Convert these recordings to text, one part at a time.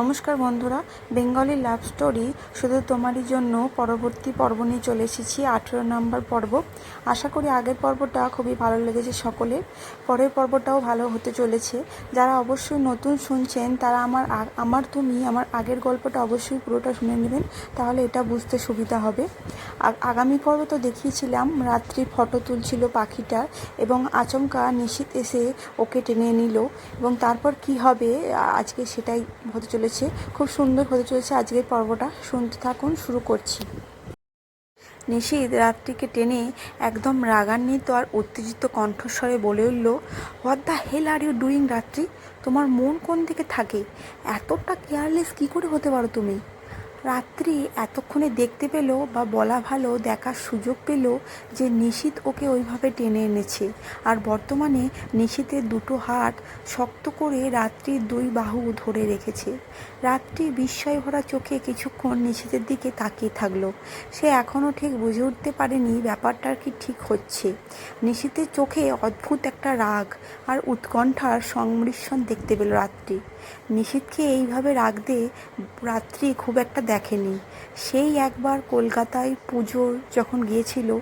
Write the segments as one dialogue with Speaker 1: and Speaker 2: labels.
Speaker 1: নমস্কার বন্ধুরা, Bengali love story শুধু তোমারই জন্য পরবর্তী পর্ব নিয়ে চলে এসেছি আঠেরো নম্বর পর্ব। আশা করি আগের পর্বটা খুবই ভালো লেগেছে সকলের। পরের পর্বটাও ভালো হতে চলেছে। যারা অবশ্যই নতুন শুনছেন, তারা আমার আমার তুমি আমার আগের গল্পটা অবশ্যই পুরোটা শুনে নেবেন, তাহলে এটা বুঝতে সুবিধা হবে। আগামী পর্ব তো দেখিয়েছিলাম রাত্রি ফটো তুলছিল পাখিটার এবং আচমকা নিশীত এসে ওকে টেনে নিল এবং তারপর কি হবে আজকে সেটাই হতে চলেছে। খুব সুন্দর হতে চলেছে আজকের পর্বটা। শুনতে থাকুন, শুরু করছি। নিশিদ রাত্রিকে টেনে একদম রাগান্বিত আর উত্তেজিত কণ্ঠস্বরে বলে উঠল what the hell are you doing Ratri? তোমার মন কোন দিকে থাকে? এতটা কেয়ারলেস কী করে হতে পারো তুমি? রাত্রি এতক্ষণে দেখতে পেল বা বলা ভালো, দেখার সুযোগ পেল যে নিশীত ওকে ওইভাবে টেনে এনেছে। আর বর্তমানে নিশীতের দুটো হাত শক্ত করে রাত্রির দুই বাহু ধরে রেখেছে। রাত্রি বিস্ময় ভরা চোখে কিছুক্ষণ নিশীতের দিকে তাকিয়ে থাকল। সে এখনও ঠিক বুঝে উঠতে পারেনি ব্যাপারটা কি ঠিক হচ্ছে। নিশীতের চোখে অদ্ভুত একটা রাগ আর উৎকণ্ঠার সংমিশ্রণ দেখতে পেল রাত্রি। নিশীথকে এইভাবে রাখতে রাত্রি খুব একটা দেখেনি। সেই একবার কলকাতায় পুজোর যখন গিয়েছিল,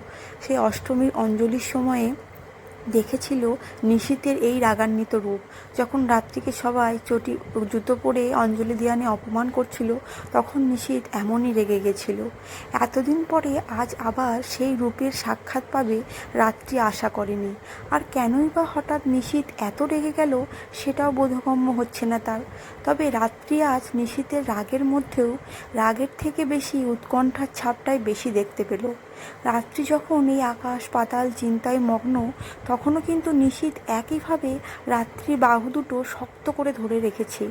Speaker 1: সেই অষ্টমীর অঞ্জলির সময়ে দেখেছিল নিশীতের এই রাগান্বিত রূপ। যখন রাত্রিকে সবাই চটি, জুতো পরে অঞ্জলি দিয়ানে অপমান করছিল, তখন নিশীত এমনই রেগে গেছিল। এতদিন পরে আজ আবার সেই রূপের সাক্ষাৎ পাবে রাত্রি আশা করেনি। আর কেনই বা হঠাৎ নিশীত এত রেগে গেল, সেটাও বোধগম্য হচ্ছে না তার। তবে রাত্রি আজ নিশীতের রাগের মধ্যেও, রাগের থেকে বেশি উৎকণ্ঠার ছাপটাই বেশি দেখতে পেল। রাত্রি যখন এই আকাশ পাতাল চিন্তায় মগ্ন, তখনও কিন্তু নিশীত একইভাবে রাত্রির বাহু দুটো শক্ত করে ধরে রেখেছে।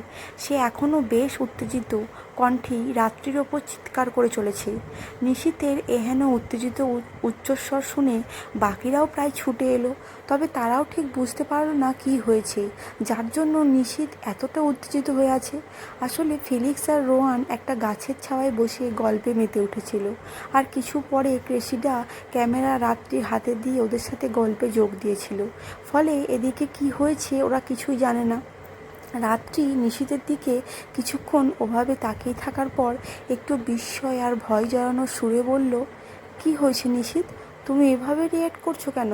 Speaker 1: সে এখনও বেশ উত্তেজিত, কণ্ঠেই রাত্রির ওপর চিৎকার করে চলেছে। নিশীতের এহেন উত্তেজিত উচ্চস্বর শুনে বাকিরাও প্রায় ছুটে এলো, তবে তারাও ঠিক বুঝতে পারল না কি হয়েছে, যার জন্য নিশীত এতটা উত্তেজিত হয়ে আছে। আসলে ফিলিক্স আর রোয়ান একটা গাছের ছাওয়ায় বসে গল্পে মেতে উঠেছিল, আর কিছু পরে ক্রেসিডা ক্যামেরা রাত্রি হাতে দিয়ে ওদের সাথে গল্পে যোগ দিয়েছিল। ফলে এদিকে কি হয়েছে ওরা কিছুই জানে না। রাত্রি নিশীতের দিকে কিছুক্ষণ ওভাবে তাকিয়ে থাকার পর একটু বিস্ময় আর ভয় জড়ানো সুরে বলল, কি হয়েছে নিশীত তুমি এভাবে রিয়াক্ট করছ কেন?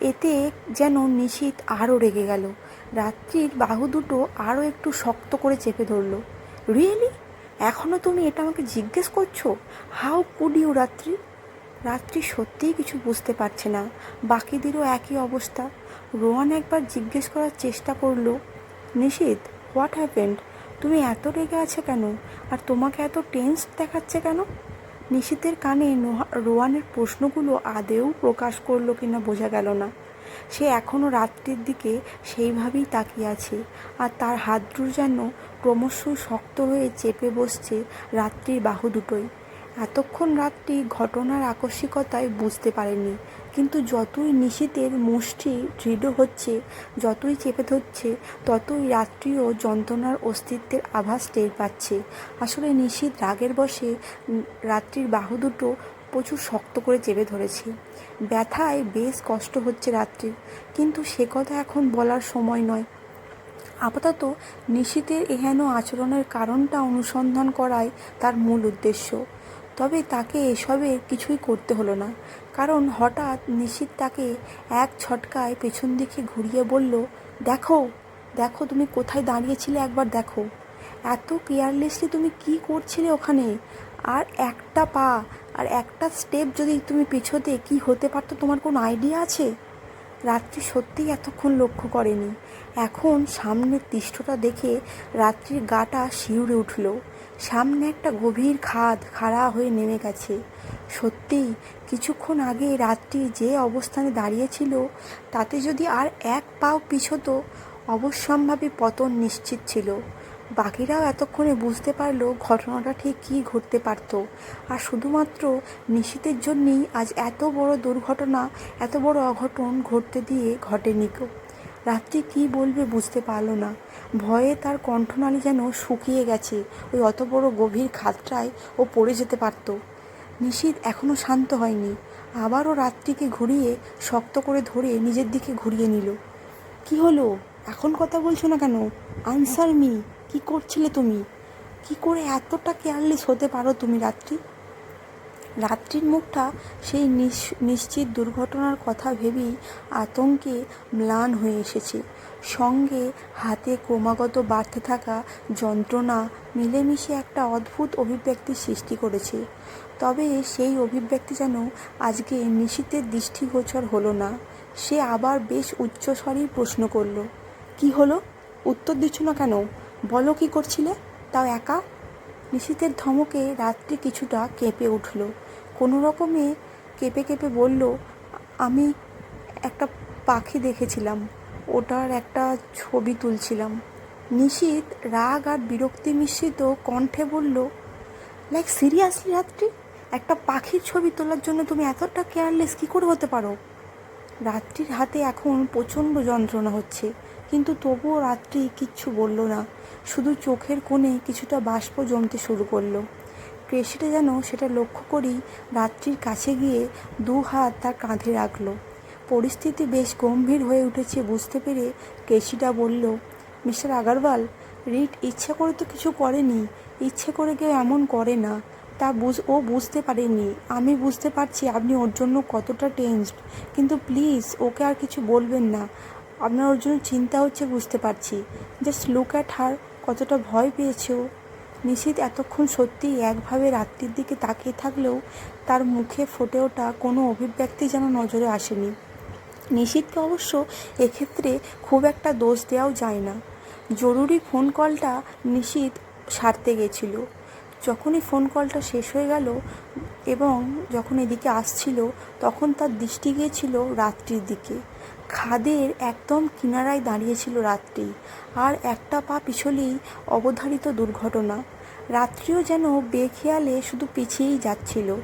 Speaker 1: এতে যেন নিশীত আরও রেগে গেল। রাত্রির বাহু দুটো আরও একটু শক্ত করে চেপে ধরলো রিয়েলি এখনও তুমি এটা আমাকে জিজ্ঞেস করছ? হাউ কুড ইউ রাত্রি? রাত্রি সত্যিই কিছু বুঝতে পারছে না। বাকিদেরও একই অবস্থা। রোহান একবার জিজ্ঞেস করার চেষ্টা করল, নিশীত হোয়াট হ্যাপেন্ড তুমি এত রেগে আছে কেন? আর তোমাকে এত টেন্স দেখাচ্ছে কেন? নিশীতের কানে রোয়ানের প্রশ্নগুলো আদেও প্রকাশ করল কিনা বোঝা গেল না। সে এখনও রাত্রির দিকে সেইভাবেই তাকিয়ে আছে, আর তার হাত যেন ক্রমশই শক্ত হয়ে চেপে বসছে রাত্রির বাহু দুটোই। এতক্ষণ রাত্রি ঘটনার আকস্মিকতায় বুঝতে পারেনি কিন্তু যতই নিশীতের মুষ্টি দৃঢ় হচ্ছে যতই চেপে ধরছে ততই রাত্রিও যন্ত্রণার অস্তিত্বের আভাস টের পাচ্ছে। আসলে নিশীত রাগের উম, রাত্রির বাহু দুটো প্রচুর শক্ত করে চেপে ধরেছে। ব্যথায় বেশ কষ্ট হচ্ছে রাত্রির কিন্তু সে কথা এখন বলার সময় নয়। আপাতত নিশীতের এহেন আচরণের কারণটা অনুসন্ধান করাই তার মূল উদ্দেশ্য। তবে তাকে এসবের কিছুই করতে হলো না। কারণ হঠাৎ নিশীত তাকে এক ছটকায় পেছন দিকে ঘুরিয়ে বলল, দেখো দেখো তুমি কোথায় দাঁড়িয়েছিলে একবার দেখো। এত কেয়ারলেসলি তুমি কি করছিলে ওখানে? আর একটা পা, আর একটা স্টেপ যদি তুমি পিছোতে কি হতে পারতো তোমার কোনো আইডিয়া আছে? রাত্রি সত্যিই এতক্ষণ লক্ষ্য করেনি। এখন সামনের দৃশ্যটা দেখে রাত্রির গাটা শিউরে উঠল। সামনে একটা গভীর খাদ খাড়া হয়ে নেমে গেছে। সত্যিই, কিছুক্ষণ আগে রাত্রি যে অবস্থানে দাঁড়িয়েছিল, তাতে যদি আর এক পাও পিছোতো, অবশ্যম্ভাবী পতন নিশ্চিত ছিল। বাকিরাও এতক্ষণে বুঝতে পারল ঘটনাটা ঠিক কী ঘটতে পারত। আর শুধুমাত্র নিশীতের জন্যেই আজ এত বড় দুর্ঘটনা, এত বড় অঘটন ঘটতে দিয়ে ঘটেনি কেউ। রাত্রি কী বলবে বুঝতে পারল না। ভয়ে তার কণ্ঠনালী যেন শুকিয়ে গেছে, ওই অত বড় গভীর খাতটায় ও পড়ে যেতে পারত। নিশীত এখনও শান্ত হয়নি, আবারও রাত্রিকে ঘুরিয়ে শক্ত করে ধরে নিজের দিকে ঘুরিয়ে নিল। কি হলো? এখন কথা বলছো না কেন? আনসার মি কি করছিলে তুমি? কি করে এতটা কেয়ারলেস হতে পারো তুমি রাত্রি? রাত্রির মুখটা সেই নিশ্চিত দুর্ঘটনার কথা ভেবেই আতঙ্কে ম্লান হয়ে এসেছে। সঙ্গে হাতে ক্রমাগত বাড়তে থাকা যন্ত্রণা মিলেমিশে একটা অদ্ভুত অভিব্যক্তির সৃষ্টি করেছে। তবে সেই অভিব্যক্তি যেন আজকে নিশীতের দৃষ্টিগোচর হলো না। সে আবার বেশ উচ্চস্বরেই প্রশ্ন করল, কি হলো? উত্তর দিচ্ছ না কেন? বলো কি করছিলে? তাও একা? নিশীতের ধমকে রাত্রি কিছুটা কেঁপে উঠল। কোনো রকমে কেঁপে কেঁপে বলল, আমি একটা পাখি দেখেছিলাম। ওটার একটা ছবি তুলছিলাম। নিশীত রাগ আর বিরক্তি মিশ্রিত কণ্ঠে বলল, লাইক, সিরিয়াসলি রাত্রি? একটা পাখির ছবি তোলার জন্য তুমি এতটা কেয়ারলেস কী করে হতে পারো? রাত্রির হাতে এখন প্রচণ্ড যন্ত্রণা হচ্ছে, কিন্তু তবুও রাত্রি কিচ্ছু বলল না। শুধু চোখের কোণে কিছুটা বাষ্প জমতে শুরু করল। ক্রেসিটা যেন সেটা লক্ষ্য করেই রাত্রির কাছে গিয়ে দু হাত তার কাঁধে রাখল। পরিস্থিতি বেশ গম্ভীর হয়ে উঠেছে বুঝতে পেরে কেশিটা বলল, মিস্টার আগারওয়াল, রিট ইচ্ছে করে তো কিছু করেনি, ইচ্ছে করে কেউ এমন করে না। তা বুঝ, ও বুঝতে পারেনি। আমি বুঝতে পারছি আপনি ওর জন্য কতটা টেনসড, কিন্তু প্লিজ ওকে আর কিছু বলবেন না। আপনার ওর জন্য চিন্তা হচ্ছে বুঝতে পারছি। জাস্ট লুক অ্যাট হার, কতটা ভয় পেয়েছে ও। নিশীত এতক্ষণ সত্যিই একভাবে রাত্রির দিকে তাকিয়ে থাকলেও তার মুখে ফুটে ওঠা কোনো অভিব্যক্তি যেন নজরে আসেনি। নিশীথকে অবশ্য এক্ষেত্রে খুব একটা দোষ দেওয়াও যায় না। জরুরি ফোন কলটা নিশীথ সারতে গেছিল। যখনই ফোন কলটা শেষ হয়ে গেল এবং যখন এদিকে আসছিল, তখন তার দৃষ্টি গিয়েছিল রাত্রির দিকে। খাদের একদম কিনারায় দাঁড়িয়েছিল রাত্রি। আর একটা পা পিছলেই অবধারিত দুর্ঘটনা। রাত্রিও যেন বেখেয়ালে শুধু পিছিয়েই যাচ্ছিল।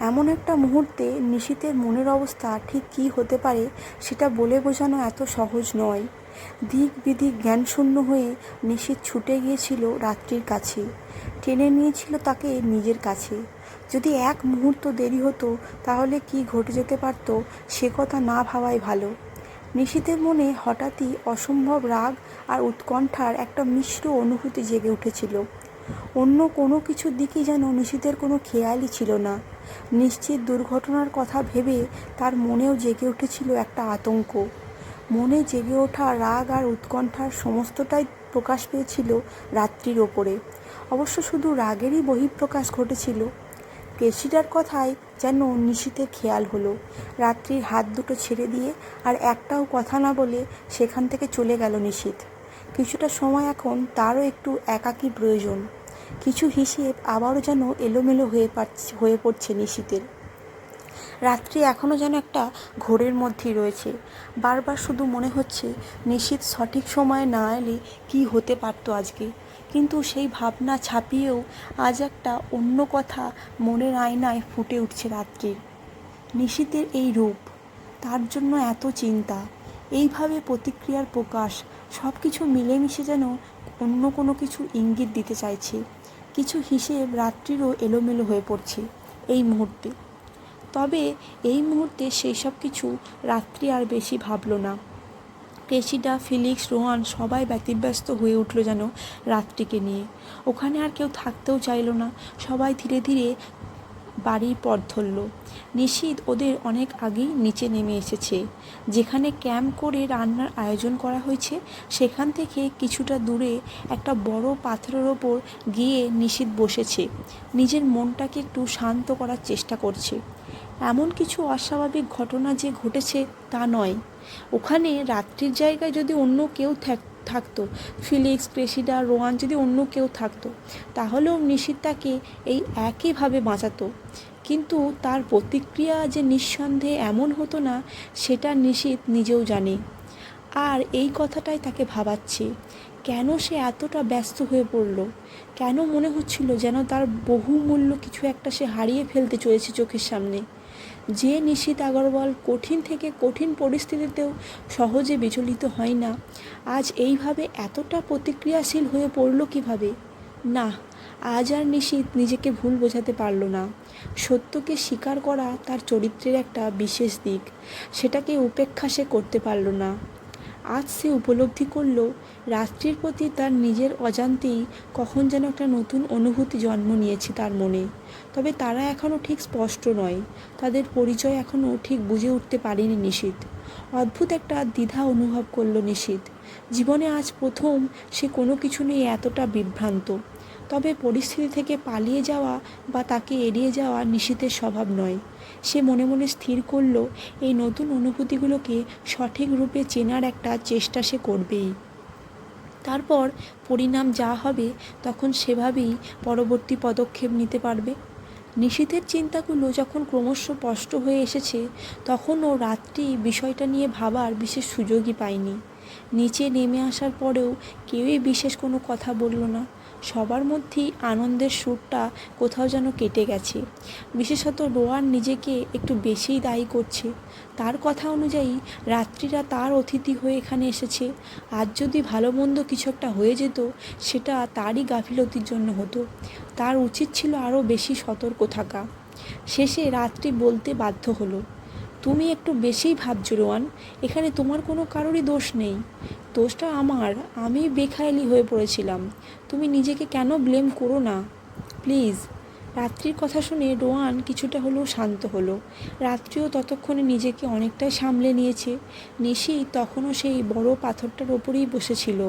Speaker 1: এমন একটা মুহূর্তে নিশীতের মনের অবস্থা ঠিক কী হতে পারে সেটা বলে বোঝানো এত সহজ নয়। দিক বিদিক জ্ঞানশূন্য হয়ে নিশীত ছুটে গিয়েছিল রাত্রির কাছে। টেনে নিয়েছিল তাকে নিজের কাছে। যদি এক মুহূর্ত দেরি হতো, তাহলে কি ঘটে যেতে পারত সে কথা না ভাবাই ভালো। নিশীতের মনে হঠাৎই অসম্ভব রাগ আর উৎকণ্ঠার একটা মিশ্র অনুভূতি জেগে উঠেছিল। অন্য কোনো কিছুর দিকেই যেন নিশীতের কোনো খেয়ালই ছিল না। নিশ্চিত দুর্ঘটনার কথা ভেবে তার মনেও জেগে উঠেছিল একটা আতঙ্ক। মনে জেগে ওঠা রাগ আর উৎকণ্ঠার সমস্তটাই প্রকাশ পেয়েছিল রাত্রির ওপরে। অবশ্য শুধু রাগেরই বহিঃপ্রকাশ ঘটেছিল। কেশিটার কথায় যেন নিশীতের খেয়াল হলো। রাত্রির হাত দুটো ছেড়ে দিয়ে আর একটাও কথা না বলে সেখান থেকে চলে গেল নিশীত কিছুটা সময় এখন তারও একটু একাকী প্রয়োজন। কিছু হিসেব আবারও যেন এলোমেলো হয়ে পারছে, হয়ে পড়ছে নিশীতের। রাত্রি এখনও যেন একটা ঘোরের মধ্যেই রয়েছে। বারবার শুধু মনে হচ্ছে নিশীত সঠিক সময়ে না এলে কী হতে পারতো আজকে। কিন্তু সেই ভাবনা ছাপিয়েও আজ একটা অন্য কথা মনের আয়নায় ফুটে উঠছে রাত্রির। নিশীতের এই রূপ, তার জন্য এত চিন্তা। এইভাবে প্রতিক্রিয়ার প্রকাশ সব কিছু মিলেমিশে যেন অন্য কোনো কিছু ইঙ্গিত দিতে চাইছে। কিছু হিসেব রাত্রিরও এলোমেলো হয়ে পড়ছে এই মুহূর্তে। তবে এই মুহূর্তে সেই সব কিছু রাত্রি আর বেশি ভাবলো না। ক্রেসিডা ফিলিক্স, রোহান সবাই ব্যতিব্যস্ত হয়ে উঠল যেন রাত্রিকে নিয়ে। ওখানে আর কেউ থাকতেও চাইলো না। সবাই ধীরে ধীরে বাড়ির পথ ধরল। নিশীত ওদের অনেক আগেই নিচে নেমে এসেছে। যেখানে ক্যাম্প করে রান্নার আয়োজন করা হয়েছে, সেখান থেকে কিছুটা দূরে একটা বড় পাথরের ওপর গিয়ে নিশীত বসেছে। নিজের মনটাকে একটু শান্ত করার চেষ্টা করছে। এমন কিছু অস্বাভাবিক ঘটনা যে ঘটেছে তা নয়। ওখানে রাত্রির জায়গায় যদি অন্য কেউ থাক- থাকতো, ফিলিক্স ক্রেসিডা রোয়ান যদি অন্য কেউ থাকতো, তাহলেও নিশীত তাকে এই একইভাবে বাঁচাতো। কিন্তু তার প্রতিক্রিয়া যে নিঃসন্দেহে এমন হতো না, সেটা নিশীত নিজেও জানে। আর এই কথাটাই তাকে ভাবাচ্ছে, কেন সে এতটা ব্যস্ত হয়ে পড়ল? কেন মনে হচ্ছিল যেন তার বহুমূল্য কিছু একটা সে হারিয়ে ফেলতে চলেছে চোখের সামনে? যে নিশীত আগরওয়াল কঠিন থেকে কঠিন পরিস্থিতিতেও সহজে বিচলিত হয় না, আজ এইভাবে এতটা প্রতিক্রিয়াশীল হয়ে পড়ল কীভাবে? না, আজ আর নিশীত নিজেকে ভুল বোঝাতে পারল না। সত্যকে স্বীকার করা তার চরিত্রের একটা বিশেষ দিক। সেটাকে উপেক্ষা সে করতে পারল না। আজ সে উপলব্ধি করল রাত্রির প্রতি তার নিজের অজান্তেই কখন যেন একটা নতুন অনুভূতি জন্ম নিয়েছে তার মনে। তবে তারা এখনও ঠিক স্পষ্ট নয়। তাদের পরিচয় এখনও ঠিক বুঝে উঠতে পারেনি নিশীত অদ্ভুত একটা দ্বিধা অনুভব করল নিশীত জীবনে আজ প্রথম সে কোনো কিছু নিয়ে এতটা বিভ্রান্ত। তবে পরিস্থিতি থেকে পালিয়ে যাওয়া বা তাকে এড়িয়ে যাওয়া নিশীতের স্বভাব নয়। সে মনে মনে স্থির করল, এই নতুন অনুভূতিগুলোকে সঠিক রূপে চেনার একটা চেষ্টা সে করবেই। তারপর পরিণাম যা হবে তখন সেভাবেই পরবর্তী পদক্ষেপ নিতে পারবে। নিশীথের চিন্তাগুলো যখন ক্রমশ স্পষ্ট হয়ে এসেছে তখন ও রাত্রি বিষয়টা নিয়ে ভাবার বিশেষ সুযোগই পায়নি নিচে নেমে আসার পরেও কেউই বিশেষ কোনো কথা বলল না। সবার মধ্যেই আনন্দের সুরটা কোথাও যেন কেটে গেছে। বিশেষত রোয়ান নিজেকে একটু বেশিই দায়ী করছে। তার কথা অনুযায়ী রাত্রিরা তার অতিথি হয়ে এখানে এসেছে। আজ যদি ভালো মন্দ কিছু একটা হয়ে যেত, সেটা তারই গাফিলতির জন্য হতো। তার উচিত ছিল আরও বেশি সতর্ক থাকা। শেষে রাত্রি বলতে বাধ্য হলো। তুমি একটু বেশিই ভাবছ, রোয়ান। এখানে তোমার কোনো কারোরই দোষ নেই। দোষটা আমার। আমি বেখায়ালি হয়ে পড়েছিলাম। তুমি নিজেকে কেন ব্লেম করো না? প্লিজ রাত্রির কথা শুনে রোয়ান কিছুটা হলেও শান্ত হলো। রাত্রিও ততক্ষণে নিজেকে অনেকটাই সামলে নিয়েছে। নিশি তখনও সেই বড় পাথরটার ওপরেই বসেছিল।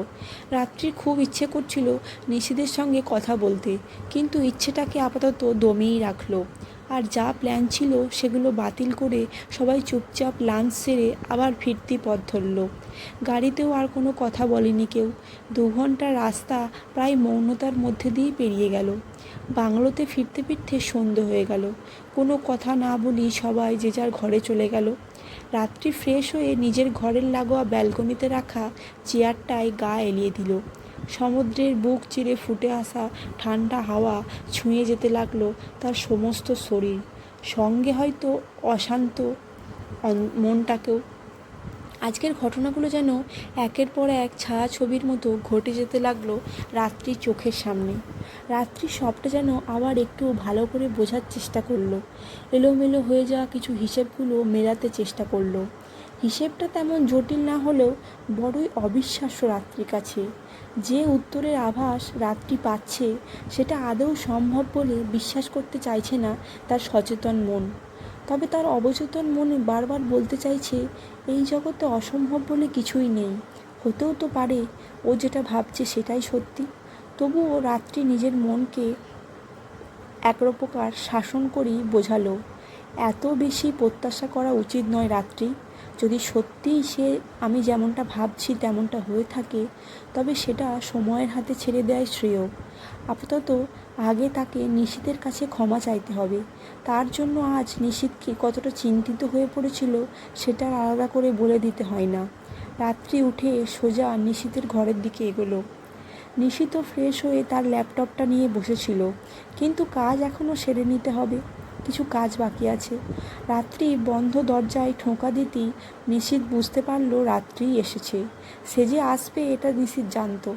Speaker 1: রাত্রির খুব ইচ্ছে করছিল নিশিদের সঙ্গে কথা বলতে, কিন্তু ইচ্ছেটাকে আপাতত দমিয়েই রাখল। আর যা প্ল্যান ছিল সেগুলো বাতিল করে সবাই চুপচাপ লাঞ্চ সেরে আবার ফিরতি পথ ধরল। গাড়িতেও আর কোনো কথা বলেনি কেউ। দু ঘণ্টা রাস্তা প্রায় মৌনতার মধ্যে দিয়েই পেরিয়ে গেল। বাংলোতে ফিরতে ফিরতে সন্ধে হয়ে গেল। কোনো কথা না বলি সবাই যে যার ঘরে চলে গেল। রাত্রি ফ্রেশ হয়ে নিজের ঘরের লাগোয়া ব্যালকনিতে রাখা চেয়ারটায় গা এলিয়ে দিল। সমুদ্রের বুক চিরে ফুটে আসা ঠান্ডা হাওয়া ছুঁয়ে যেতে লাগল তার সমস্ত শরীর। সঙ্গে হয়তো অশান্ত মনটাকেও। আজকের ঘটনাগুলো যেন একের পর এক ছায়া ছবির মতো ঘটে যেতে লাগল রাত্রি চোখের সামনে। রাত্রি সবটা যেন আবার একটু ভালো করে বোঝার চেষ্টা করল। এলোমেলো হয়ে যাওয়া কিছু হিসেবগুলো মেলাতে চেষ্টা করল। হিসেবটা তেমন জটিল না হলেও বড়ই অবিশ্বাস্য রাত্রির কাছে। যে উত্তরের আভাস রাত্রি পাচ্ছে, সেটা আদৌ সম্ভব বলে বিশ্বাস করতে চাইছে না তার সচেতন মন। তবে তার অবচেতন মনে বারবার বলতে চাইছে, এই জগতে অসম্ভব বলে কিছুই নেই। হতেও তো পারে ও যেটা ভাবছে সেটাই সত্যি। তবুও রাত্রি নিজের মনকে একপ্রকার শাসন করেই বোঝালো। এত বেশি প্রত্যাশা করা উচিত নয় রাত্রি। যদি সত্যিই সে আমি যেমনটা ভাবছি তেমনটা হয়ে থাকে, তবে সেটা সময়ের হাতে ছেড়ে দেয় শ্রেয়। আপাতত আগে তাকে নিশীতের কাছে ক্ষমা চাইতে হবে। তার জন্য আজ নিশীতকে কতটা চিন্তিত হয়ে পড়েছিল সেটা আলাদা করে বলে দিতে হয় না। রাত্রি উঠে সোজা নিশীতের ঘরের দিকে এগোলো। নিশিত ফ্রেশ হয়ে তার ল্যাপটপটা নিয়ে বসেছিল, কিন্তু কাজ এখনও সেরে নিতে হবে। কিছু কাজ বাকি আছে। রাত্রি বন্ধ দরজায় ঠোঁকা দিতেই নিশীত বুঝতে পারল রাত্রিই এসেছে। সে যে আসবে এটা নিশীত জানতো।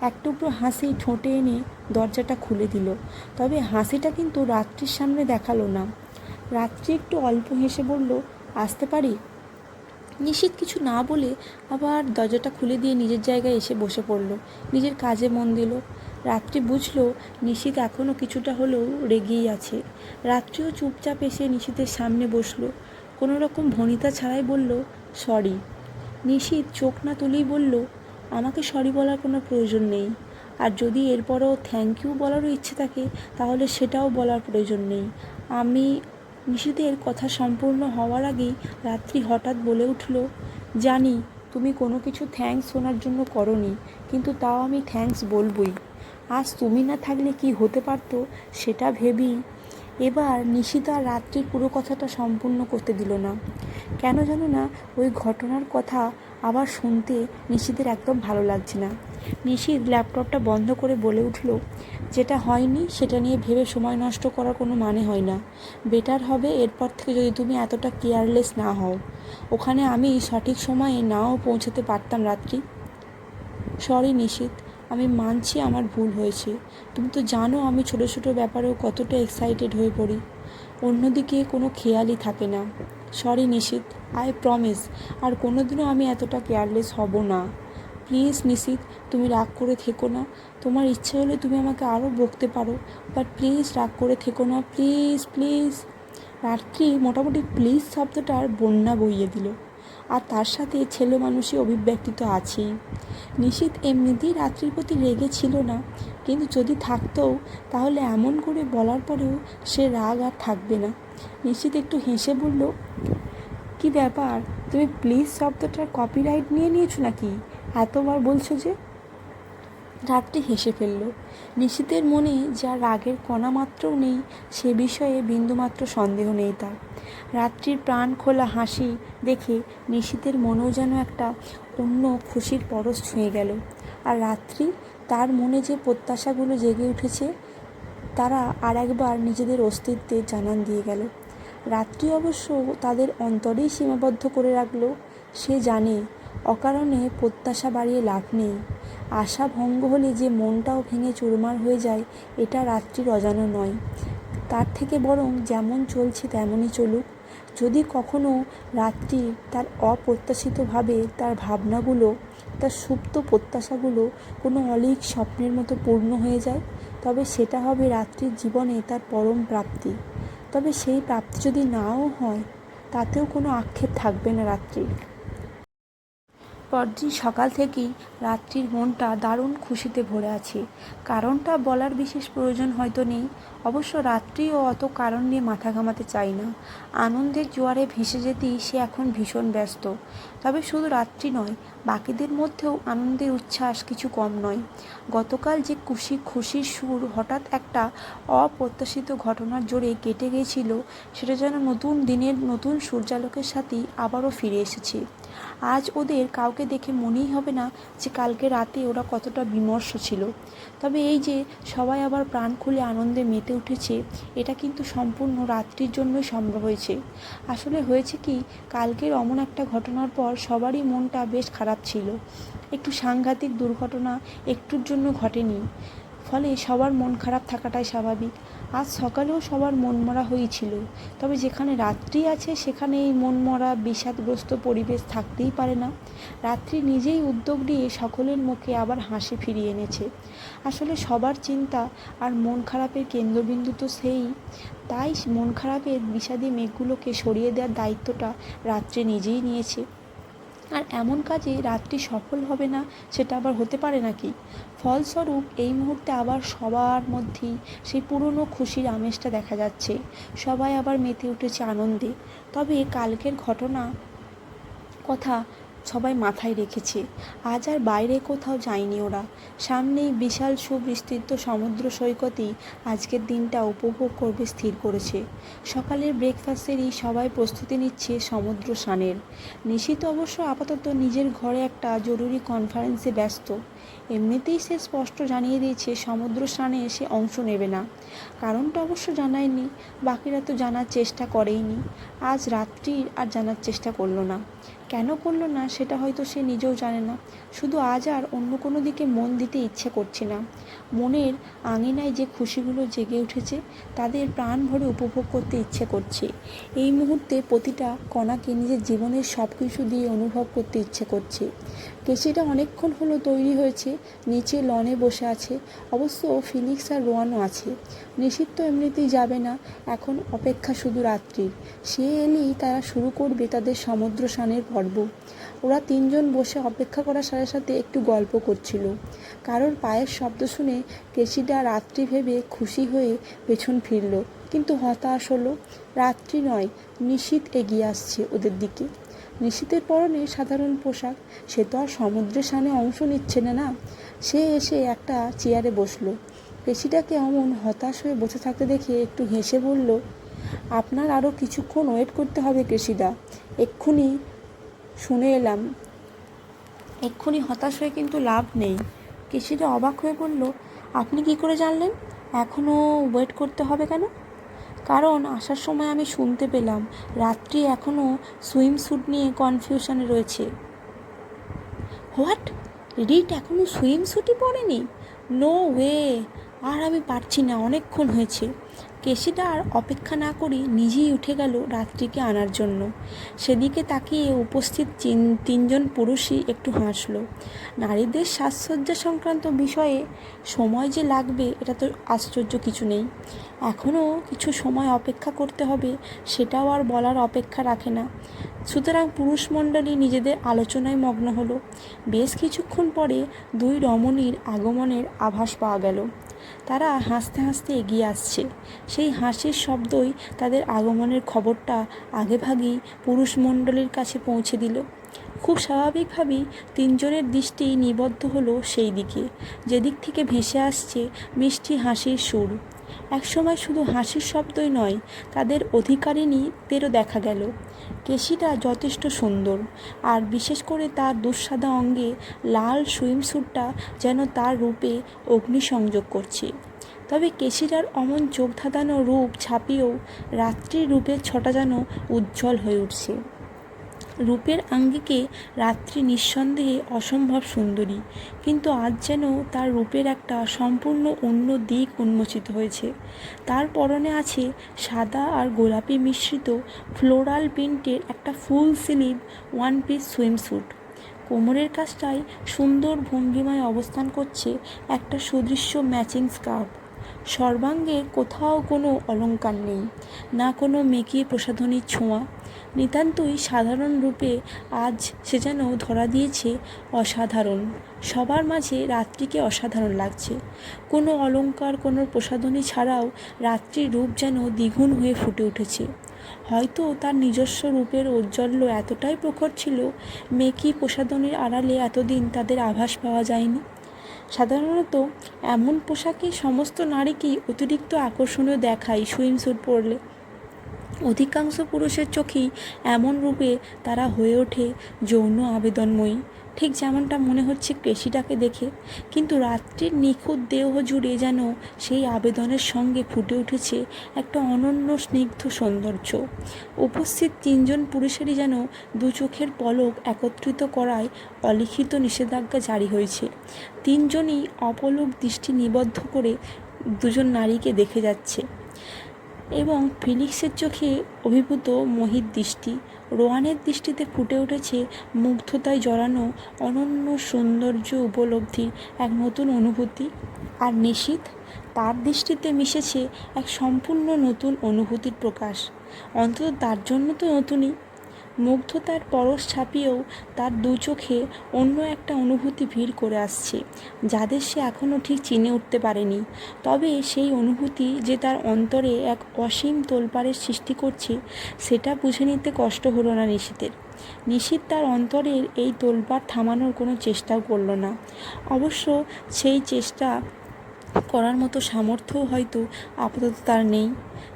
Speaker 1: এক টুকরো হাসি ঠোঁটে এনে দরজাটা খুলে দিল। তবে হাসিটা কিন্তু রাত্রির সামনে দেখাল না। রাত্রি একটু অল্প হেসে বলল, আসতে পারি? নিশীত কিছু না বলে আবার দরজাটা খুলে দিয়ে নিজের জায়গায় এসে বসে পড়ল। নিজের কাজে মন দিল। রাত্রি বুঝলো নিশীত এখনও কিছুটা হলেও রেগেই আছে। রাত্রিও চুপচাপ এসে নিশীতের সামনে বসল। কোনো রকম ভনিতা ছাড়াই বলল, সরি। নিশীত চোখ না তুলেই বলল, আমাকে সরি বলার কোনো প্রয়োজন নেই। আর যদি এরপরও থ্যাংক ইউ বলারও ইচ্ছে থাকে, তাহলে সেটাও বলার প্রয়োজন নেই। আমি নিশীতের কথা সম্পূর্ণ হওয়ার আগেই রাত্রি হঠাৎ বলে উঠল, জানি তুমি কোনো কিছু থ্যাঙ্কস শোনার জন্য করনি, কিন্তু তাও আমি থ্যাঙ্কস বলবই। আজ তুমি না থাকলে কি হতে পারতো সেটা ভেবেই এবার নিশিতা রাত্রির পুরো কথাটা সম্পূর্ণ করতে দিল না। কেন জানো না, ওই ঘটনার কথা আবার শুনতে নিশিতের একদম ভালো লাগছে না। নিশিত ল্যাপটপটা বন্ধ করে বলে উঠল, যেটা হয়নি সেটা নিয়ে ভেবে সময় নষ্ট করার কোনো মানে হয় না। বেটার হবে এরপর থেকে যদি তুমি এতটা কেয়ারলেস না হও। ওখানে আমি সঠিক সময়ে নাও পৌঁছাতে পারতাম রাত্রি। সরি নিশিত আমি মানছি আমার ভুল হয়েছে। তুমি তো জানো আমি ছোটো ছোটো ব্যাপারেও কতটা এক্সাইটেড হয়ে পড়ি। অন্যদিকে কোনো খেয়ালই থাকে না। সরি নিশিত। আই প্রমিস আর কোনোদিনও আমি এতটা কেয়ারলেস হব না। প্লিজ নিশিত, তুমি রাগ করে থেকো না। তোমার ইচ্ছে হলে তুমি আমাকে আরও বকতে পারো। বাট প্লিজ রাগ করে থেকো না। প্লিজ প্লিজ রাত্রি মোটামুটি প্লিজ শব্দটার বন্যা বইয়ে দিল। আর তার সাথে ছেলে মানুষই অভিব্যক্তি তো আছেই নিশীত এমনিতেই রাত্রির প্রতি রেগে ছিল না, কিন্তু যদি থাকতেও, তাহলে এমন করে বলার পরেও সে রাগ আর থাকবে না। নিশীত একটু হেসে বলল, কি ব্যাপার? তুমি প্লিজ শব্দটার কপিরাইট নিয়ে নিয়েছো নাকি? এতবার বলছো যে রাত্রি হেসে ফেলল। নিশীতের মনে যা রাগের কণা মাত্রও নেই, সে বিষয়ে বিন্দুমাত্র সন্দেহ নেই তার। রাত্রির প্রাণ খোলা হাসি দেখে নিশীতের মনেও যেন একটা অন্য খুশির পরশ ছুঁয়ে গেল। আর রাত্রি, তার মনে যে প্রত্যাশাগুলো জেগে উঠেছে, তারা আর একবার নিজেদের অস্তিত্বের জানান দিয়ে গেল। রাত্রি অবশ্য তাদের অন্তরেই সীমাবদ্ধ করে রাখল, সে জানে অকারণে প্রত্যাশা বাড়িয়ে লাভ নেই। আশা ভঙ্গ হলে যে মনটাও ভেঙে চুরমার হয়ে যায়, এটা রাত্রির অজানা নয়। তার থেকে বরং যেমন চলছে তেমনই চলুক। যদি কখনো রাত্রি তার অপ্রত্যাশিতভাবে তার ভাবনাগুলো, তার সুপ্ত প্রত্যাশাগুলো কোনো অলিক স্বপ্নের মতো পূর্ণ হয়ে যায়, তবে সেটা হবে রাত্রির জীবনে তার পরম প্রাপ্তি। তবে সেই প্রাপ্তি যদি নাও হয়, তাতেও কোনো আক্ষেপ থাকবে না রাত্রির। পরদিন সকাল থেকেই রাত্রির মনটা দারুণ খুশিতে ভরে আছে। কারণটা বলার বিশেষ প্রয়োজন হয়তো নেই। অবশ্য রাত্রিও অত কারণ নিয়ে মাথা ঘামাতে চাই না। আনন্দের জোয়ারে ভেসে যেতেই সে এখন ভীষণ ব্যস্ত। তবে শুধু রাত্রি নয়, বাকিদের মধ্যেও আনন্দের উচ্ছ্বাস কিছু কম নয়। গতকাল যে খুশি খুশির সুর হঠাৎ একটা অপ্রত্যাশিত ঘটনার জোরে কেটে গিয়েছিল, সেটা যেন নতুন দিনের নতুন সূর্যালোকের সাথেই আবারও ফিরে এসেছে। আজ ওদের কাউকে দেখে মনেই হবে না যে কালকে রাতে ওরা কতটা বিমর্ষ ছিল। তবে এই যে সবাই আবার প্রাণ খুলে আনন্দে মেতে উঠেছে, এটা কিন্তু সম্পূর্ণ রাত্রির জন্যই সম্ভব হয়েছে। আসলে হয়েছে কি, কালকের অমন একটা ঘটনার পর সবারই মনটা বেশ খারাপ ছিল। একটু সাংঘাতিক দুর্ঘটনা একটুর জন্য ঘটেনি, ফলে সবার মন খারাপ থাকাটাই স্বাভাবিক। আজ সকালেও সবার মনমরা হয়েছিল। তবে যেখানে রাত্রি আছে, সেখানে এই মনমরা, বিষাদগ্রস্ত পরিবেশ থাকতেই পারে না। রাত্রি নিজেই উদ্যোগ নিয়ে সকলের মুখে আবার হাসি ফিরিয়ে এনেছে। আসলে সবার চিন্তা আর মন খারাপের কেন্দ্রবিন্দু তো সেই। তাই মন খারাপের বিষাদী মেঘগুলোকে সরিয়ে দেওয়ার দায়িত্বটা রাত্রি নিজেই নিয়েছে। আর এমন কাজে রাত্রি সফল হবে না, সেটা আবার হতে পারে নাকি? ফলস্বরূপ, এই মুহূর্তে আবার সবার মধ্যেই সেই পুরনো খুশির আমেজটা দেখা যাচ্ছে। সবাই আবার মেতে উঠেছে আনন্দে। তবে কালকের ঘটনা, কথা সবাই মাথায় রেখেছে। আজ আর বাইরে কোথাও যায়নি ওরা। সামনেই বিশাল সুবিস্তৃত সমুদ্র সৈকতেই আজকের দিনটা উপভোগ করবে স্থির করেছে। সকালের ব্রেকফাস্টেরই সবাই প্রস্তুতি নিচ্ছে সমুদ্র স্নানের। নিশিত অবশ্য আপাতত নিজের ঘরে একটা জরুরি কনফারেন্সে ব্যস্ত। এমনিতেই সে স্পষ্ট জানিয়ে দিয়েছে, সমুদ্র স্নানে সে অংশ নেবে না। কারণটা অবশ্য জানায়নি, বাকিরা তো জানার চেষ্টা করেইনি। আজ রাত্রির আর জানার চেষ্টা করল না। কেন করল না সেটা হয়তো সে নিজেও জানে না। শুধু আজ আর অন্য কোনো দিকে মন দিতে ইচ্ছে করছে না। মনের আঙিনায় যে খুশিগুলো জেগে উঠেছে, তাদের প্রাণ ভরে উপভোগ করতে ইচ্ছে করছে। এই মুহূর্তে প্রতিটা কণাকে নিজের জীবনের সব কিছু দিয়ে অনুভব করতে ইচ্ছে করছে। কেসিটা অনেকক্ষণ হলো তৈরি হয়েছে, নিচে লনে বসে আছে, অবশ্য ফিনিক্স আর রোয়ানও আছে। নিষিদ্ধ এমনিতেই যাবে না, এখন অপেক্ষা শুধু রাত্রির। সে এলেই তারা শুরু করবে তাদের সমুদ্র স্নানের পর্ব। ওরা তিনজন বসে অপেক্ষা করার সাথে সাথে একটু গল্প করছিল। কারোর পায়ের শব্দ শুনে কেসিটা রাত্রি ভেবে খুশি হয়ে পেছন ফিরল, কিন্তু হতাশ হলো। রাত্রি নয়, নিশীত এগিয়ে আসছে ওদের দিকে। নিশীতের পরনে সাধারণ পোশাক, সে তো আর সমুদ্রের সামনে অংশ নিচ্ছে না না। সে এসে একটা চেয়ারে বসল। পেশিটাকে অমন হতাশ হয়ে বসে থাকতে দেখে একটু হেসে বলল, আপনার আরও কিছুক্ষণ ওয়েট করতে হবে কেশিদা এক্ষুনি শুনে এলাম। এক্ষুনি হতাশ হয়ে কিন্তু লাভ নেই। কেশিদা অবাক হয়ে বলল, আপনি কি করে জানলেন? এখনও ওয়েট করতে হবে কেন? কারণ আসার সময় আমি শুনতে পেলাম, রাত্রি এখনও সুইম স্যুট নিয়ে কনফিউশনে রয়েছে। হোয়াট রিট এখনও সুইম স্যুটই পরেনি? নো ওয়ে আর আমি পারছি না, অনেকক্ষণ হয়েছে। কেশিটা আর অপেক্ষা না করে নিজেই উঠে গেল রাত্রিকে আনার জন্য। সেদিকে তাকিয়ে উপস্থিত তিন- তিনজন পুরুষই একটু হাসলো। নারীদের সাজসজ্জা সংক্রান্ত বিষয়ে সময় যে লাগবে, এটা তো আশ্চর্য কিছু নেই। এখনও কিছু সময় অপেক্ষা করতে হবে, সেটাও আর বলার অপেক্ষা রাখে না। সুতরাং পুরুষ মণ্ডলী নিজেদের আলোচনায় মগ্ন হলো। বেশ কিছুক্ষণ পরে দুই রমণীর আগমনের আভাস পাওয়া গেল। তারা হাসতে হাসতে এগিয়ে আসছে। সেই হাসির শব্দই তাদের আগমনের খবরটা আগেভাগেই পুরুষ মণ্ডলীর কাছে পৌঁছে দিল। খুব স্বাভাবিকভাবেই তিনজনের দৃষ্টি নিবদ্ধ হলো সেই দিকে। যেদিক থেকে ভেসে আসছে মিষ্টি হাসির সুর। একসময় শুধু হাসির শব্দই নয়, তাদের অধিকারিণীদেরও দেখা গেল। কেশিটা যথেষ্ট সুন্দর। আর বিশেষ করে তার দুঃসাদা অঙ্গে লাল সুইমস্যুটটা যেন তার রূপে অগ্নিসংযোগ করছে। তবে কেশিটার অমন চোখ ধাঁধানো রূপ ছাপিয়েও রাত্রির রূপের ছটা যেন উজ্জ্বল হয়ে উঠছে। রূপের আঙ্গিকে রাত্রি নিঃসন্দেহে অসম্ভব সুন্দরী। কিন্তু আজ যেন তার রূপের একটা সম্পূর্ণ অন্য দিক উন্মোচিত হয়েছে। তার পরনে আছে সাদা আর গোলাপি মিশ্রিত ফ্লোরাল প্রিন্টের একটা full sleeve one piece swimsuit. কোমরের কাছটায় সুন্দর ভঙ্গিমায় অবস্থান করছে একটা সুদৃশ্য ম্যাচিং স্কার্ফ। সর্বাঙ্গে কোথাও কোনো অলংকার নেই, না কোনো মেকি প্রসাধনীর ছোঁয়া। নিতান্তই সাধারণ রূপে আজ সে যেন ধরা দিয়েছে অসাধারণ। সবার মাঝে রাত্রিকে অসাধারণ লাগছে। কোনো অলংকার, কোনো প্রসাধনী ছাড়াও রাত্রির রূপ যেন দ্বিগুণ হয়ে ফুটে উঠেছে। হয়তো তার নিজস্ব রূপের ঔজ্জ্বল্য এতটাই প্রখর ছিল, মেকি প্রসাধনীর আড়ালে এতদিন তাদের আভাস পাওয়া যায়নি। সাধারণত এমন পোশাকে সমস্ত নারীকেই অতিরিক্ত আকর্ষণীয় দেখায় সুইমস্যুট পরলে। অধিকাংশ পুরুষের চোখেই এমন রূপে তারা হয়ে ওঠে যৌন আবেদনময়ী। ঠিক যেমনটা মনে হচ্ছে কেশিটাকে দেখে, কিন্তু রাত্রির নিখুঁত দেহ জুড়ে যেন সেই আবেদনের সঙ্গে ফুটে উঠেছে একটা অনন্য স্নিগ্ধ সৌন্দর্য। উপস্থিত তিনজন পুরুষেরই যেন দু চোখের পলক একত্রিত করায় অলিখিত নিষেধাজ্ঞা জারি হয়েছে। তিনজনই অপলক দৃষ্টি নিবদ্ধ করে দুজন নারীকে দেখে যাচ্ছে। এবং ফিলিক্সের চোখে অভিভূত মোহিত দৃষ্টি। রোয়ানের দৃষ্টিতে ফুটে উঠেছে মুগ্ধতায় জড়ানো অনন্য সৌন্দর্য উপলব্ধির এক নতুন অনুভূতি। আর নিশীথ তার দৃষ্টিতে মিশেছে এক সম্পূর্ণ নতুন অনুভূতির প্রকাশ। অন্তত তার জন্য তো নতুনই। মুগ্ধতার পরশ ছাপিয়েও তার দু চোখে অন্য একটা অনুভূতি ভিড় করে আসছে, যাদের সে এখনও ঠিক চিনে উঠতে পারেনি। তবে সেই অনুভূতি যে তার অন্তরে এক অসীম তোলপাড়ের সৃষ্টি করছে, সেটা বুঝে নিতে কষ্ট হলো না নিশীতের নিশীত তার অন্তরের এই তোলপাড় থামানোর কোনো চেষ্টাও করল না। অবশ্য সেই চেষ্টা করার মতো সামর্থ্যও হয়তো আপাতত তার নেই।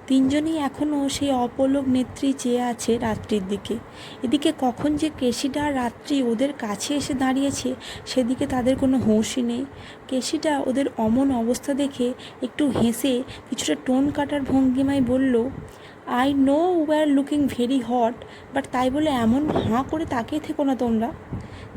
Speaker 1: তিনজনই এখনও সেই অপলক নেত্রী চেয়ে আছে রাত্রির দিকে। এদিকে কখন যে কেশিটা রাত্রি ওদের কাছে এসে দাঁড়িয়েছে, সেদিকে তাদের কোনো হুঁশই নেই। কেশিটা ওদের অমন অবস্থা দেখে একটু হেসে কিছুটা টোন কাটার ভঙ্গিমায় বলল I know we're looking very hot but তাই বলে এমন হাঁ করে তাকিয়ে থেকো না তোমরা।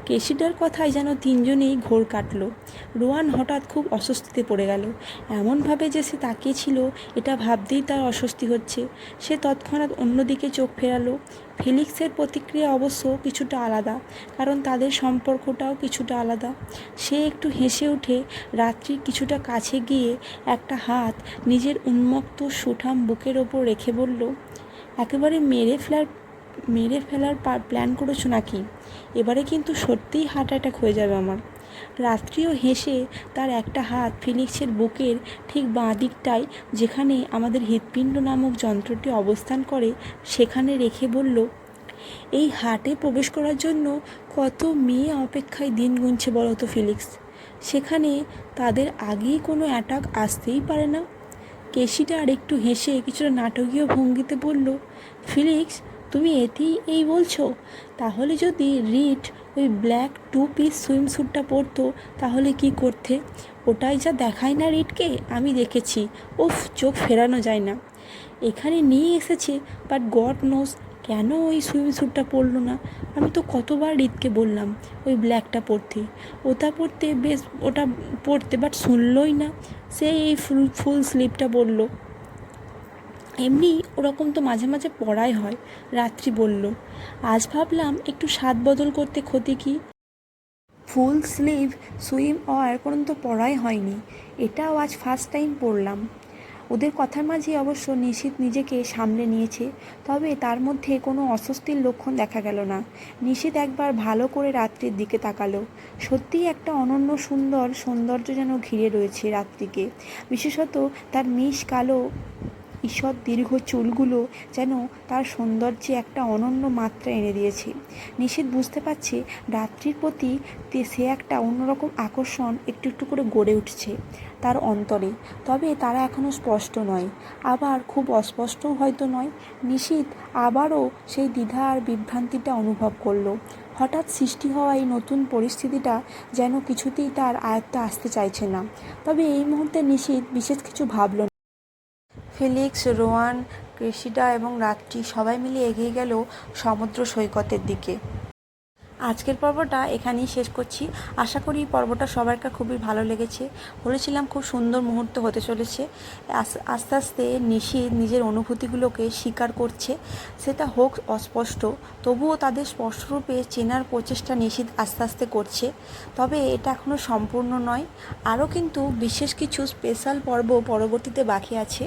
Speaker 1: কেশিটার কথায় যেন তিনজনেই ঘোর কাটলো। রোয়ান হঠাৎ খুব অস্বস্তিতে পড়ে গেল। এমনভাবে যে সে তাকিয়েছিল, এটা ভাবতেই তার অস্বস্তি হচ্ছে। সে তৎক্ষণাৎ অন্যদিকে চোখ ফেরালো। ফিলিক্সের প্রতিক্রিয়া অবশ্য কিছুটা আলাদা, কারণ তাদের সম্পর্কটাও কিছুটা আলাদা। সে একটু হেসে উঠে রাত্রি কিছুটা কাছে গিয়ে একটা হাত নিজের উন্মুক্ত সুঠাম বুকের ওপর রেখে বলল, একেবারে মেরে ফেলার মেরে ফেলার প্ল্যান করেছ নাকি? এবারে কিন্তু সত্যিই হার্ট অ্যাটাক হয়ে যাবে আমার। রাত্রিও হেসে তার একটা হাত ফিলিক্সের বুকের ঠিক বাঁ দিকটায় যেখানে আমাদের হৃৎপিণ্ড নামক যন্ত্রটি অবস্থান করে, সেখানে রেখে বলল, এই হাটে প্রবেশ করার জন্য কত মেয়ে অপেক্ষায় দিন গুনছে বলো তো ফিলিক্স সেখানে তাদের আগেই কোনো অ্যাটাক আসতেই পারে না। কেশিটা আর একটু হেসে কিছুটা নাটকীয় ভঙ্গিতে বলল ফিলিক্স তুমি এতেই এই বলছো? তাহলে যদি রিট ওই ব্ল্যাক টু পিস সুইমস্যুটটা পরতো, তাহলে কি করতে? ওটাই যা দেখায় না রিটকে, আমি দেখেছি। উফ, চোখ ফেরানো যায় না। এখানে নিয়ে এসেছে বাট গড নোস কেন ওই সুইমস্যুটটা পরলো না? আমি তো কতবার রিতকে বললাম ওই ব্ল্যাকটা পরতে। ওটা পরতে বেশ, ওটা পরতে বাট শুনলই না। সে এই ফুল ফুল স্লিপটা বলল এমনি ওরকম তো মাঝে মাঝে পড়াই হয়, রাত্রি বলল। আজ ভাবলাম একটু স্বাদ বদল করতে ক্ষতি কি। ফুল স্লিভ, সুইম ওয়ার কোনো তো পড়াই হয়নি, এটাও আজ ফার্স্ট টাইম পড়লাম। ওদের কথার মাঝে অবশ্য নিশীত নিজেকে সামলে নিয়েছে, তবে তার মধ্যে কোনো অস্বস্তির লক্ষণ দেখা গেল না। নিশীত একবার ভালো করে রাত্রির দিকে তাকালো। সত্যিই একটা অনন্য সুন্দর সৌন্দর্য যেন ঘিরে রয়েছে রাত্রিকে। বিশেষত তার মিশ কালো ঈষৎ দীর্ঘ চুলগুলো যেন তার সৌন্দর্যে একটা অনন্য মাত্রা এনে দিয়েছে। নিশীত বুঝতে পারছে রাত্রির প্রতি সে একটা অন্যরকম আকর্ষণ একটু একটু করে গড়ে উঠছে তার অন্তরে। তবে তারা এখনও স্পষ্ট নয়। আবার খুব অস্পষ্টও হয়তো নয়। নিশীত আবারও সেই দ্বিধা আর বিভ্রান্তিটা অনুভব করল। হঠাৎ সৃষ্টি হওয়া এই নতুন পরিস্থিতিটা যেন কিছুতেই তার আয়ত্তে আসতে চাইছে না। তবে এই মুহূর্তে নিশীত বিশেষ কিছু ভাবল। ফেলিক্স রোয়ান ক্রেসিডা এবং রাত্রি সবাই মিলে এগিয়ে গেল সমুদ্র সৈকতের দিকে। আজকের পর্বটা এখানেই শেষ করছি। আশা করি পর্বটা সবারকার খুবই ভালো লেগেছে। বলেছিলাম খুব সুন্দর মুহূর্ত হতে চলেছে। আস্তে আস্তে নিশি নিজের অনুভূতিগুলোকে স্বীকার করছে। সেটা হোক অস্পষ্ট, তবুও তাদের স্পষ্টরূপে চেনার প্রচেষ্টা নিশীত আস্তে আস্তে করছে। তবে এটা এখনও সম্পূর্ণ নয়। আরও কিন্তু বিশেষ কিছু স্পেশাল পর্ব পরবর্তীতে বাকি আছে।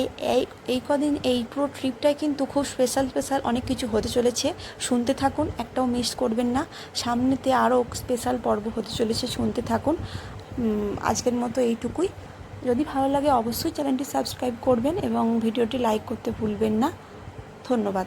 Speaker 1: এই এই এই কদিন এই পুরো ট্রিপটাই কিন্তু খুব স্পেশাল স্পেশাল অনেক কিছু হতে চলেছে। শুনতে থাকুন, একটাও মিস করবেন না। সামনেতে আরও স্পেশাল পর্ব হতে চলেছে, শুনতে থাকুন। আজকের মতো এইটুকুই। যদি ভালো লাগে অবশ্যই চ্যানেলটি সাবস্ক্রাইব করবেন এবং ভিডিওটি লাইক করতে ভুলবেন না। ধন্যবাদ।